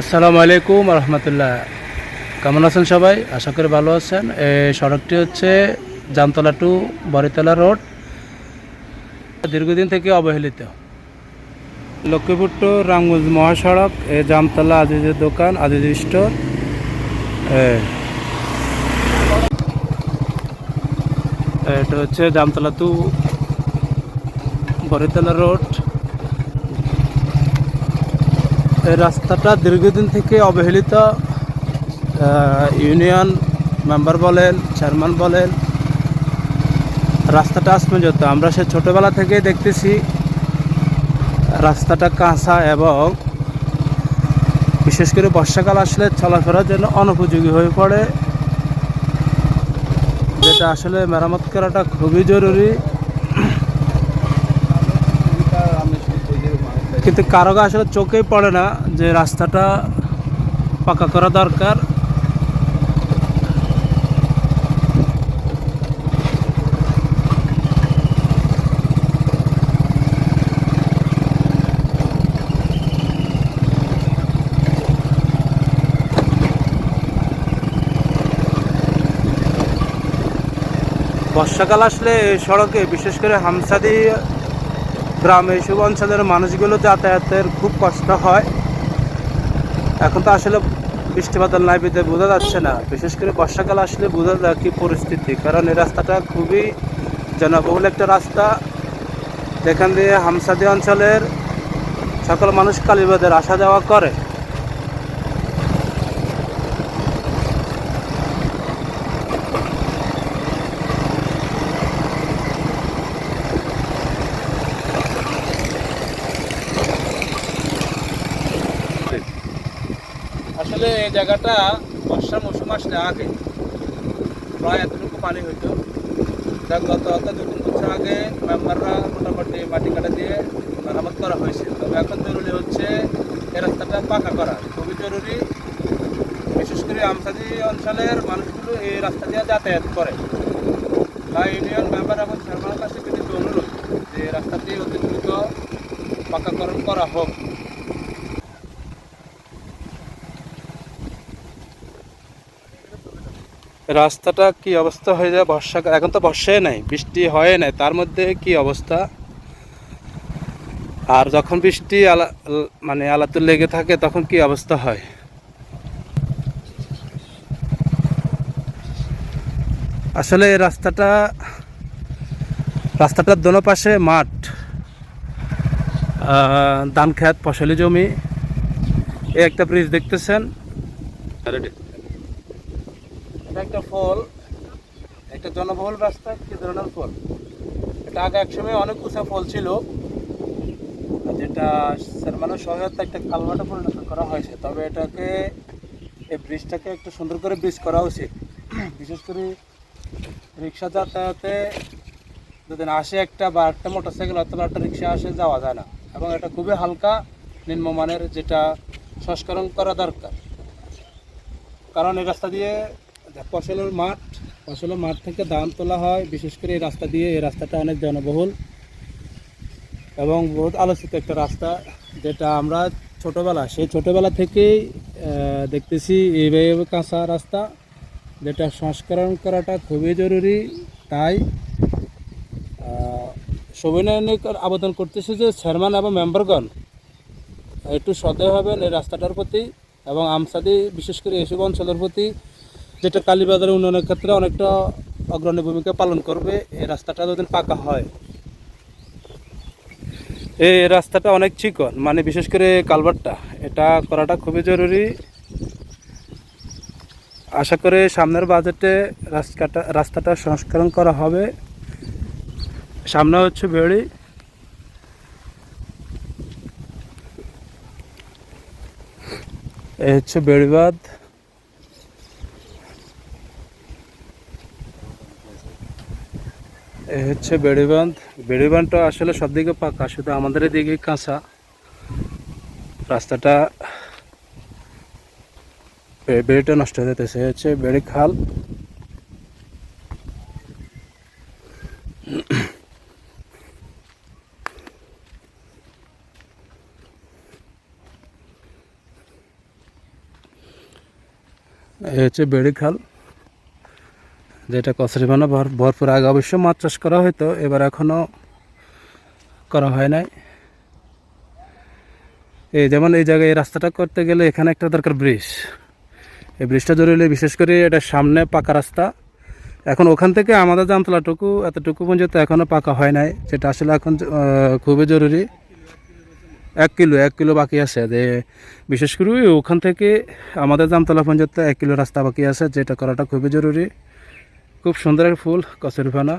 আসসালামু আলাইকুম রহমতুল্লাহ। কেমন আছেন সবাই? আশা করি ভালো আছেন। এই সড়কটি হচ্ছে জামতলা টু বরিতলা রোড। দীর্ঘদিন থেকে অবহেলিত। লক্ষ্মীপুর টু রামগঞ্জ মহাসড়ক এই জামতলা আজিজের দোকান আজিজ স্টোর। এটা হচ্ছে জামতলা টু বরিতলা রোড। এই রাস্তাটা দীর্ঘদিন থেকে অবহেলিত ইউনিয়ন মেম্বার বলেন, চেয়ারম্যান বলেন, রাস্তাটা আসমেজত আমরা সে ছোটোবেলা থেকেই দেখতেছি রাস্তাটা কাঁচা এবং বিশেষ করে বর্ষাকাল আসলে চলাফেরার জন্য অনুপযোগী হয়ে পড়ে। যেটা আসলে মেরামত করাটা খুবই জরুরি। কিন্তু কারও আসলে চোখেই পড়ে না যে রাস্তাটা পাকা করা দরকার। বর্ষাকাল আসলে সড়কে, বিশেষ করে হামসাদি গ্রামে এইসব অঞ্চলের মানুষগুলো যাতায়াতের খুব কষ্ট হয়। এখন তো আসলে বৃষ্টি বাদল নাই বিদে বোঝা যাচ্ছে না। বিশেষ করে বর্ষাকাল আসলে বোঝা যায় কি পরিস্থিতি, কারণ এই রাস্তাটা খুবই জনবহুল একটা রাস্তা। এখান দিয়ে হামসাদি অঞ্চলের সকল মানুষ কালীবাদের আসা যাওয়া করে। আসলে এই জায়গাটা বর্ষা মৌসুম আসলে আগে। প্রায় এতটুকু পানি হইতো। গত গত দু তিন বছর আগে মেম্বাররা মোটামুটি মাটি কাটা দিয়ে মেরামত করা হয়েছে তবে এখন জরুরি হচ্ছে এই রাস্তাটা পাকা করা। খুবই জরুরি। বিশেষ করে আমসাদি অঞ্চলের মানুষগুলো এই রাস্তা দিয়ে যাতায়াত করে। তাই ইউনিয়ন মেম্বার এবং চেয়ারম্যানের কাছে কিন্তু অনুরোধ যে রাস্তাটি অতি দ্রুত পাকাকরণ করা হোক। রাস্তাটা কি অবস্থা হয়ে যায়? বর্ষা, এখন তো বর্ষায় নাই, বৃষ্টি হয় নাই, তার মধ্যে কি অবস্থা? আর যখন বৃষ্টি আলা মানে আলাতুর লেগে থাকে, তখন কি অবস্থা হয়? আসলে এই রাস্তাটা, রাস্তাটার দোনো পাশে মাঠ ধান খেত, ফসলি জমি, এই একটা ব্রিজ দেখতেছেন? এটা একটা ফল, একটা জনবহুল রাস্তা, কি ধরনের ফল? এটা আগে একসময় অনেক উঁচা ফল ছিল। যেটা মানুষ সহায়তা একটা কালভার্টে পরিণত করা হয়েছে, তবে এটাকে, এই ব্রিজটাকে একটু সুন্দর করে ব্রিজ করা উচিত। বিশেষ করে রিক্সা যাতায়াতে যদি আসে একটা বা একটা মোটর সাইকেল অথবা একটা রিক্সা আসে, যাওয়া যায় না। এবং এটা খুবই হালকা, নিম্নমানের, যেটা সংস্করণ করা দরকার। কারণ এই রাস্তা দিয়ে ফসলের মাঠ ফসলের মাঠ থেকে ধান তোলা হয়। বিশেষ করে এই রাস্তা দিয়ে এই রাস্তাটা অনেক জনবহুল এবং বহুত আলোচিত একটা রাস্তা যেটা আমরা ছোটোবেলা সেই ছোটোবেলা থেকেই দেখতেছি এইভাবে কাঁচা রাস্তা যেটা সংস্করণ করাটা খুবই জরুরি। তাই আহ, সবিনয়নে আবেদন করতেছি যে চেয়ারম্যান এবং মেম্বারগণ একটু সদয় হবেন এই রাস্তাটার প্রতি এবং আমসাদি বিশেষ করে এসব অঞ্চলের প্রতি যেটা কালীবাজারের উন্নয়নের ক্ষেত্রে অনেকটা অগ্রণী ভূমিকা পালন করবে, এই রাস্তাটা যদি পাকা হয়। এই রাস্তাটা অনেক চিকন মানে বিশেষ করে কালভারটা, এটা করাটা খুবই জরুরি। আশা করে সামনের বাজেটে রাস্তাটা রাস্তাটা সংস্করণ করা হবে। সামনে হচ্ছে বেড়ি এই হচ্ছে বেড়িবাঁধ এই হচ্ছে বেড়িবাঁধ। বেড়িবাঁধটা আসলে সব দিকে পাকা, শুধু আমাদের এদিকে কাঁচা। রাস্তাটা বেড়িটা নষ্ট হয়ে যেতেছে। হচ্ছে বেড়ি খাল। হচ্ছে বেড়ি খাল। যেটা কচুরিপানা ভর ভরপুর আগে অবশ্য মাছ চাষ করা হয়তো এবার এখনও করা হয় নাই। এই যেমন এই জায়গায় এই রাস্তাটা করতে গেলে এখানে একটা দরকার ব্রিজ। এই ব্রিজটা জরুরি বিশেষ করে এটা সামনে পাকা রাস্তা। এখন ওখান থেকে আমাদের জামতলাটুকু এতটুকু পর্যন্ত এখনও পাকা হয় নাই, যেটা আসলে এখন খুবই জরুরি। এক কিলো এক কিলো বাকি আছে। যে বিশেষ করে ওখান থেকে আমাদের জামতলা পর্যন্ত এক কিলো রাস্তা বাকি আছে, যেটা করাটা খুবই জরুরি। খুব সুন্দর ফুল কচুরিপানা।